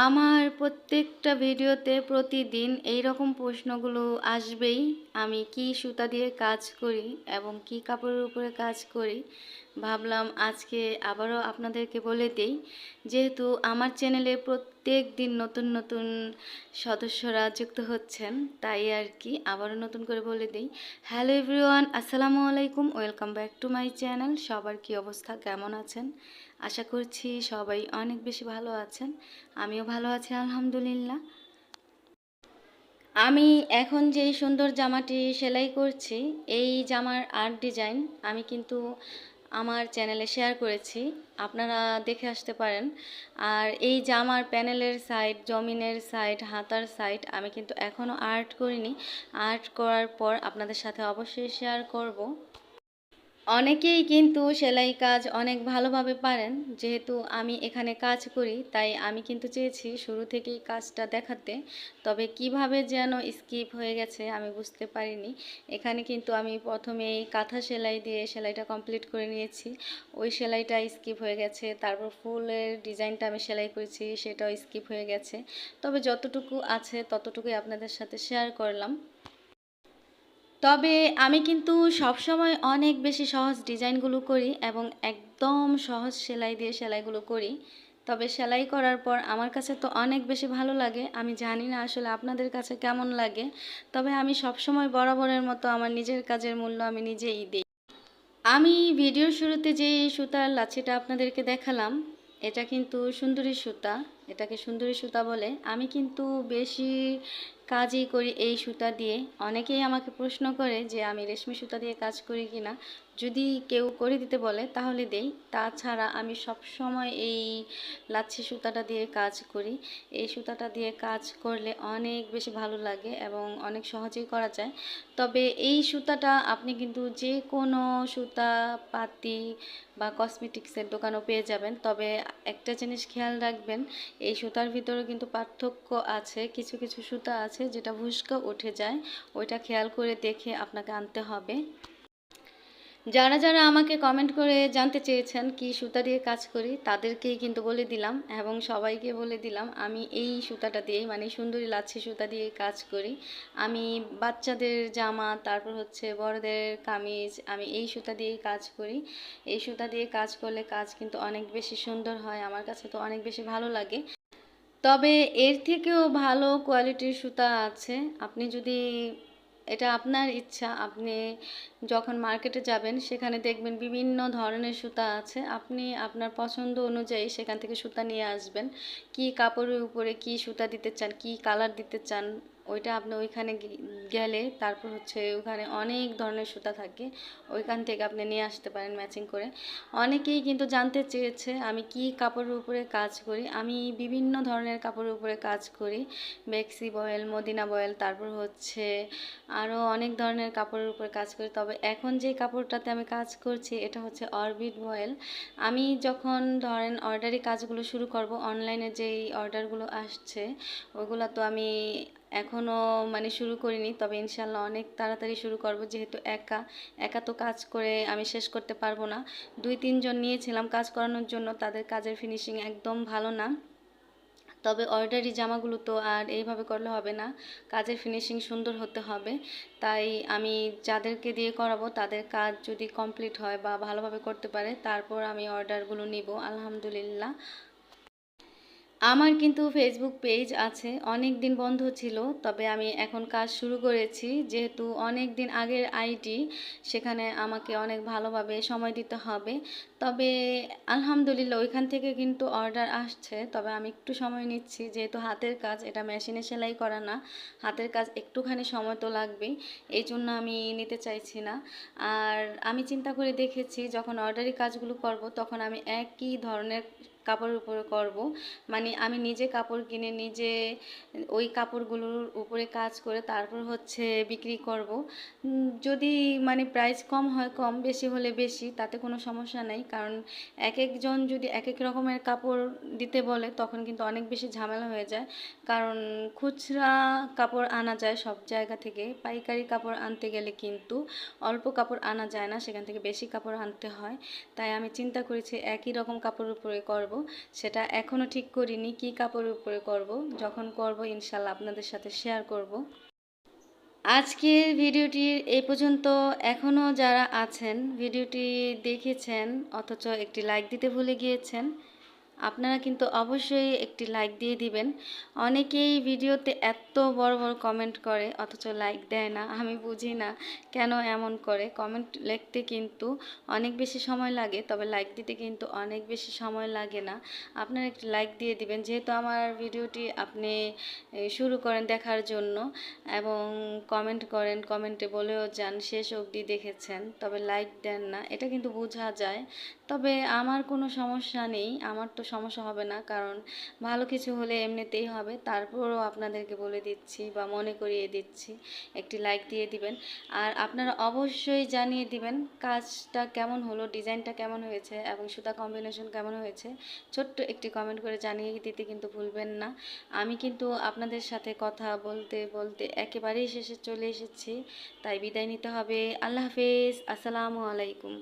আমার প্রত্যেকটা ভিডিওতে প্রতিদিন এই রকম প্রশ্নগুলো আসবেই। আমি কি সুতা দিয়ে কাজ করি এবং কি কাপড়ের উপরে কাজ করি ভাবলাম আজকে আবারও আপনাদেরকে বলে দেই, যেহেতু আমার চ্যানেলে প্রত্যেক দিন নতুন নতুন সদস্যরা যুক্ত হচ্ছেন, তাই আর কি আবারও নতুন করে বলে দিই। হ্যালো এভরিওয়ান, আসসালামু আলাইকুম, welcome back to my channel. সবার কি অবস্থা, কেমন আছেন? আশা করছি সবাই অনেক বেশি ভালো আছেন, আমিও ভালো আছি, আলহামদুলিল্লাহ। আমি এখন যেই সুন্দর জামাটি সেলাই করছি, এই জামার আর্ট ডিজাইন আমি কিন্তু আমার চ্যানেলে শেয়ার করেছি, আপনারা দেখে আসতে পারেন। আর এই জামার প্যানেলের সাইড জমিনের সাইড হাতার সাইড আমি কিন্তু এখনও আর্ট করিনি। আর্ট করার পর আপনাদের সাথে অবশ্যই শেয়ার করব। অনেকেই কিন্তু সেলাই কাজ অনেক ভালোভাবে পারেন। যেহেতু আমি এখানে কাজ করি, তাই আমি কিন্তু চেয়েছি শুরু থেকেই কাজটা দেখাতে। তবে কীভাবে যেন স্কিপ হয়ে গেছে আমি বুঝতে পারিনি। এখানে কিন্তু আমি প্রথমেই কাঁথা সেলাই দিয়ে সেলাইটা কমপ্লিট করে নিয়েছি। ওই সেলাইটা স্কিপ হয়ে গেছে। তারপর ফুলের ডিজাইনটা আমি সেলাই করেছি, সেটাও স্কিপ হয়ে গেছে। তবে যতটুকু আছে ততটুকুই আপনাদের সাথে শেয়ার করলাম। তবে আমি কিন্তু সবসময় অনেক বেশি সহজ ডিজাইনগুলো করি এবং একদম সহজ সেলাই দিয়ে সেলাইগুলো করি। তবে সেলাই করার পর আমার কাছে তো অনেক বেশি ভালো লাগে। আমি জানি না আসলে আপনাদের কাছে কেমন লাগে। তবে আমি সবসময় বরাবরের মতো আমার নিজের কাজের মূল্য আমি নিজেই দিই। আমি ভিডিওর শুরুতে যে সুতার লাচ্ছিটা আপনাদেরকে দেখালাম, এটা কিন্তু সুন্দরী সুতা। এটাকে সুন্দরী সুতা বলে। আমি কিন্তু বেশি কাজই করি এই সুতা দিয়ে। অনেকেই আমাকে প্রশ্ন করে যে, আমি রেশমি সুতা দিয়ে কাজ করি কি না? যদি কেউ করে দিতে বলে, তাহলে দেই। তাছাড়া আমি সব সময় এই লাচ্ছি সুতাটা দিয়ে কাজ করি। এই সুতাটা দিয়ে কাজ করলে অনেক বেশি ভালো লাগে এবং অনেক সহজেই করা যায়। তবে এই সুতাটা আপনি কিন্তু যে কোনো সুতা, পাতি বা কসমেটিক্সের দোকানও পেয়ে যাবেন। তবে একটা জিনিস খেয়াল রাখবেন, এই সুতার ভিতরে কিন্তু পার্থক্য আছে, কিছু কিছু সুতা আছে যেটা ভুস্কা উঠে যায়, ওইটা খেয়াল করে দেখে আপনাকে আনতে হবে। যারা যারা আমাকে কমেন্ট করে জানতে চেয়েছেন কি সুতা দিয়ে কাজ করি, তাদেরকেই কিন্তু বলে দিলাম এবং সবাইকে বলে দিলাম, আমি এই সুতাটা দিয়েই মানে সুন্দরী লাচ্ছি সুতা দিয়ে কাজ করি। আমি বাচ্চাদের জামা, তারপর হচ্ছে বড়দের কামিজ, আমি এই সুতা দিয়েই কাজ করি। এই সুতা দিয়ে কাজ করলে কাজ কিন্তু অনেক বেশি সুন্দর হয়, আমার কাছে তো অনেক বেশি ভালো লাগে। তবে এর থেকেও ভালো কোয়ালিটির সুতা আছে। আপনি যদি এটা আপনার ইচ্ছা, আপনি যখন মার্কেটে যাবেন, সেখানে দেখবেন বিভিন্ন ধরনের সুতা আছে। আপনি আপনার পছন্দ অনুযায়ী সেখান থেকে সুতা নিয়ে আসবেন। কি কাপড়ের উপরে কি সুতা দিতে চান, কি কালার দিতে চান ওইটা আপনি ওইখানে গেলে তারপর হচ্ছে ওখানে অনেক ধরনের সুতা থাকে। ওইখান থেকে আপনি নিয়ে আসতে পারেন ম্যাচিং করে। অনেকেই কিন্তু জানতে চেয়েছে আমি কি কাপড়ের উপরে কাজ করি। আমি বিভিন্ন ধরনের কাপড়ের উপরে কাজ করি। বেক্সি বয়েল মদিনা বয়েল, তারপর হচ্ছে আরও অনেক ধরনের কাপড়ের উপরে কাজ করি। তবে এখন যে কাপড়টাতে আমি কাজ করছি, এটা হচ্ছে অরবিট বয়েল। আমি যখন ধরেন অর্ডারি কাজগুলো শুরু করব অনলাইনে যেই অর্ডারগুলো আসছে ওইগুলো তো আমি এখনও মানে শুরু করিনি। তবে ইনশাল্লাহ অনেক তাড়াতাড়ি শুরু করব। যেহেতু একা একা তো কাজ করে আমি শেষ করতে পারব না। দুই, তিনজন নিয়েছিলাম কাজ করানোর জন্য। তাদের কাজের ফিনিশিং একদম ভালো না। তবে অর্ডারি জামাগুলো তো আর এইভাবে করলে হবে না। কাজের ফিনিশিং সুন্দর হতে হবে। তাই আমি যাদেরকে দিয়ে করাবো, তাদের কাজ যদি কমপ্লিট হয় বা ভালোভাবে করতে পারে, তারপর আমি অর্ডারগুলো নিব। আলহামদুলিল্লাহ। আমার কিন্তু ফেসবুক পেজ আছে অনেক দিন বন্ধ ছিল, তবে আমি এখন কাজ শুরু করেছি। যেহেতু অনেক দিন আগের আইডি সেখানে আমাকে অনেক ভালোভাবে সময় দিতে হবে। তবে আলহামদুলিল্লাহ ওইখান থেকে কিন্তু অর্ডার আসছে, তবে আমি একটু সময় নিচ্ছি। যেহেতু হাতের কাজ, এটা মেশিনে সেলাই করা না, হাতের কাজ একটুখানি সময় তো লাগবেই, এই জন্য আমি নিতে চাইছি না। আর আমি চিন্তা করে দেখেছি, যখন অর্ডারি কাজগুলো করব, তখন আমি একই ধরনের কাপড়ের উপরে করব। মানে আমি নিজে কাপড় কিনে নিজে ওই কাপড়গুলোর উপরে কাজ করে তারপর হচ্ছে বিক্রি করব। যদি মানে প্রাইস কম হয়, কম বেশি হলে বেশি, তাতে কোনো সমস্যা নেই। কারণ এক একজন যদি এক এক রকমের কাপড় দিতে বলে, তখন কিন্তু অনেক বেশি ঝামেলা হয়ে যায়। কারণ খুচরা কাপড় আনা যায় সব জায়গা থেকে। পাইকারি কাপড় আনতে গেলে কিন্তু অল্প কাপড় আনা যায় না, সেখান থেকে বেশি কাপড় আনতে হয়। তাই আমি চিন্তা করেছি একই রকম কাপড়ের উপরে করব। পারব সেটা এখনও ঠিক করিনি, কি কাপড়ের উপরে করব, যখন করব ইনশাল্লাহ আপনাদের সাথে শেয়ার করব। আজকের ভিডিওটি এই পর্যন্ত। এখনও যারা আছেন, ভিডিওটি দেখেছেন, অথচ একটি লাইক দিতে ভুলে গিয়েছেন আপনারা কিন্তু অবশ্যই একটি লাইক দিয়ে দিবেন। অনেকেই ভিডিওতে এত বড় বড় কমেন্ট করে, অথচ লাইক দেয় না, আমি বুঝি না কেন এমন করে। কমেন্ট লিখতে কিন্তু অনেক বেশি সময় লাগে, তবে লাইক দিতে কিন্তু অনেক বেশি সময় লাগে না। আপনারা একটি লাইক দিয়ে দিবেন, যেহেতু আমার ভিডিওটি আপনি শুরু করেন দেখার জন্য এবং কমেন্ট করেন কমেন্টে বলেও যান, শেষ অবধি দেখেছেন, তবে লাইক দেন না, এটা কিন্তু বোঝা যায়। তবে আমার কোনো সমস্যা নেই, আমার তো সমস্যা হবে না। কারণ ভালো কিছু হলে এমনিতেই হবে। তারপরও আপনাদেরকে বলে দিচ্ছি বা মনে করিয়ে দিচ্ছি, একটি লাইক দিয়ে দিবেন। আর আপনারা অবশ্যই জানিয়ে দিবেন কাজটা কেমন হলো, ডিজাইনটা কেমন হয়েছে এবং সুতা কম্বিনেশন কেমন হয়েছে। ছোট্ট একটি কমেন্ট করে জানিয়ে দিতে কিন্তু ভুলবেন না। আমি কিন্তু আপনাদের সাথে কথা বলতে বলতে একেবারেই শেষে চলে এসেছি। তাই বিদায় নিতে হবে। আল্লাহ হাফেজ। আসসালামু আলাইকুম।